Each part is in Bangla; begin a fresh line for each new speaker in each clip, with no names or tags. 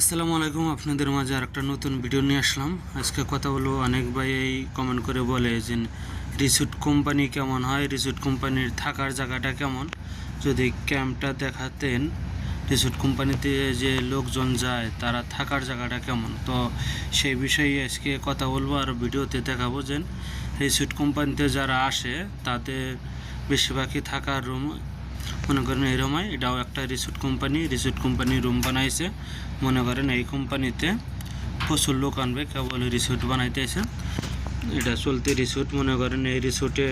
আসসালামু আলাইকুম, আপনাদের মাঝে আর একটা নতুন ভিডিও নিয়ে আসলাম। আজকে কথা বলব, অনেক ভাই কমেন্ট করে বলে যে রিসুট কোম্পানি কেমন হয়? রিসুট কোম্পানির থাকার জায়গাটা কেমন? যদি ক্যাম্পটা দেখাতেন রিসুট কোম্পানিতে যে লোকজন যায়, তারা থাকার জায়গাটা কেমন? তো সেই বিষয়ে আজকে কথা বলব আর ভিডিওতে দেখাবো যে রিসুট কোম্পানিতে যারা আসে, তাদের বেশিরভাগই থাকার রুম মনে করেন এরম হয়, এটাও একটা resort company resort company room বানাইছে। মনে করেন এই কোম্পানিতে প্রচুর লোক আনবে, কেবল রিসোর্ট বানাইতে এসে এটা চলতি রিসোর্ট মনে করেন এই রিসোর্টে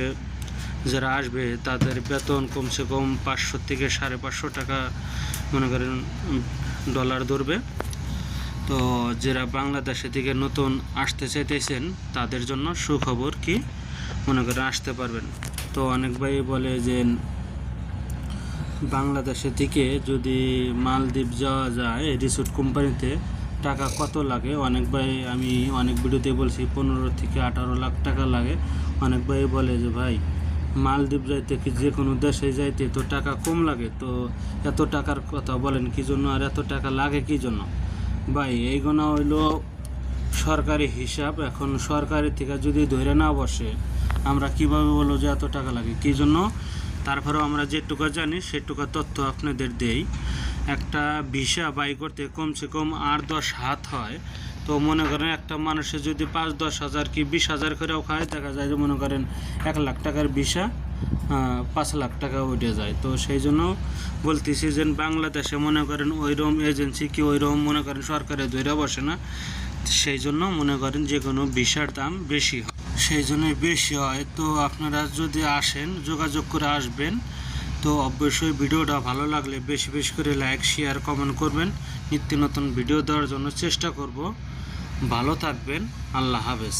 যারা আসবে, তাদের বেতন কমসে কম পাঁচশো থেকে সাড়ে পাঁচশো টাকা, মনে করেন ডলার ধরবে। তো যারা বাংলাদেশে থেকে নতুন আসতে চাইতেছেন, তাদের জন্য সুখবর কি? মনে করেন আসতে পারবেন। তো অনেক ভাই বলে যে বাংলাদেশে থেকে যদি মালদ্বীপ যাওয়া যায় রিসোর্ট কোম্পানিতে টাকা কত লাগে? অনেক ভাই আমি অনেক ভিডিওতে বলছি, পনেরো থেকে আঠারো লাখ টাকা লাগে। অনেক ভাই বলে যে, ভাই, মালদ্বীপ যাইতে কি যে কোনো দেশে যাইতে তো টাকা কম লাগে? তো এত টাকার কথা বলেন, কি জন্য? আর এত টাকা লাগে কি জন্য? ভাই, এইগুলো হইল সরকারি হিসাব। এখন সরকারি থেকে যদি ধরে না বসে, আমরা কীভাবে বলব যে এত টাকা লাগে? কি জন্য? তারপরেও আমরা যেটুকু জানি, সেটুকু তথ্য আপনাদের দেই। একটা ভিসা বাই করতে কমসে কম আট দশ হাত হয়। তো মনে করেন একটা মানুষের যদি পাঁচ দশ হাজার কি বিশ হাজার করেও খায়, দেখা যায় যে মনে করেন এক লাখ টাকার ভিসা পাঁচ লাখ টাকা উঠে যায়। তো সেই জন্য বলতেছি যে বাংলাদেশে মনে করেন ওইরকম এজেন্সি কি ওইরকম মনে করেন সরকারে ধরে বসে না। সেই জন্য মনে করেন যে কোনো ভিসার দাম বেশি হয়। সেই জন্যই বেশি হয়। তো আপনারা যদি আসেন, যোগাযোগ করে আসবেন, তো অবশ্যই ভিডিওটা ভালো লাগলে বেশি বেশি করে লাইক শেয়ার কমেন্ট করবেন। নিত্য নতুন ভিডিও দেওয়ার জন্য চেষ্টা করব। ভালো থাকবেন। আল্লাহ হাফেজ।